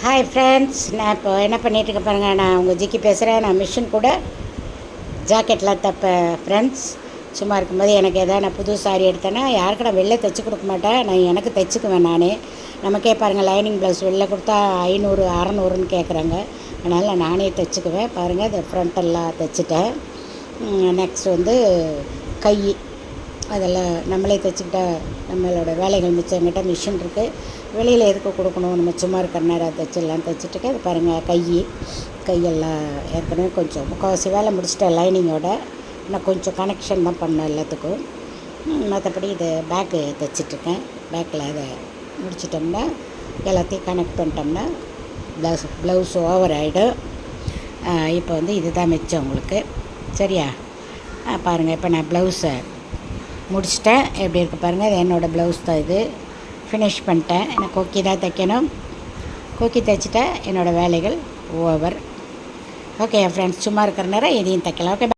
Hi friends நான் இப்போ என்ன பண்ணிகிட்டு பாருங்கள் பாருங்க நான் உங்கள் ஜிக்கி பேசுகிறேன் நான் மிஷின் கூட ஜாக்கெட்லாம் தைப்பேன் ஃப்ரெண்ட்ஸ் சும்மா இருக்கும்போது எனக்கு எதாவது நான் புது சாரி எடுத்தேன்னா யாருக்கு நான் வெளில தைச்சி கொடுக்க மாட்டேன். நான் எனக்கு தைச்சிக்குவேன் நானே. நமக்கே பாருங்கள் லைனிங் ப்ளவுஸ் வெளில கொடுத்தா ஐநூறு அறநூறுன்னு கேட்குறாங்க அதனால் நானே தைச்சிக்குவேன். பாருங்கள் இந்த ஃப்ரண்ட்டெல்லாம் தைச்சிட்டேன். நெக்ஸ்ட் வந்து கை. அதெல்லாம் நம்மளே தைச்சிக்கிட்டா நம்மளோட வேலைகள் மிச்சம் எங்கிட்ட மிஷின் இருக்குது வெளியில் எதுக்கு கொடுக்கணும்? நம்ம சும்மா இருக்கிற நேரம் தைச்சிடலாம் தைச்சிட்டுக்கு அது பாருங்கள் கை கையெல்லாம் ஏற்கனவே கொஞ்சம் முக்கால்வாசி வேலை முடிச்சிட்டேன் லைனிங்கோட. நான் கொஞ்சம் கனெக்ஷன் தான் பண்ணேன் எல்லாத்துக்கும். மற்றபடி இது பேக்கு தைச்சிட்ருக்கேன் பேக்கில் அதை முடிச்சிட்டோம்னா எல்லாத்தையும் கனெக்ட் பண்ணிட்டோம்னா ப்ளவுஸ் ப்ளவுஸ் ஓவர் ஆகிடும் இப்போ வந்து இதுதான் மிச்சம் உங்களுக்கு. சரியா? பாருங்கள் இப்போ நான் ப்ளவுஸை முடிச்சிட்டேன். எப்படி இருக்குது பாருங்கள் இது என்னோடய ப்ளவுஸ் தான் இது. ஃபினிஷ் பண்ணிட்டேன். எனக்கு கொக்கி தான் தைக்கணும். கொக்கி தைச்சிட்டா என்னோடய வேலைகள் ஓவர் ஓகே என் ஃப்ரெண்ட்ஸ் சும்மா இருக்கிற நேரம் இதையும் தைக்கலாம். ஓகே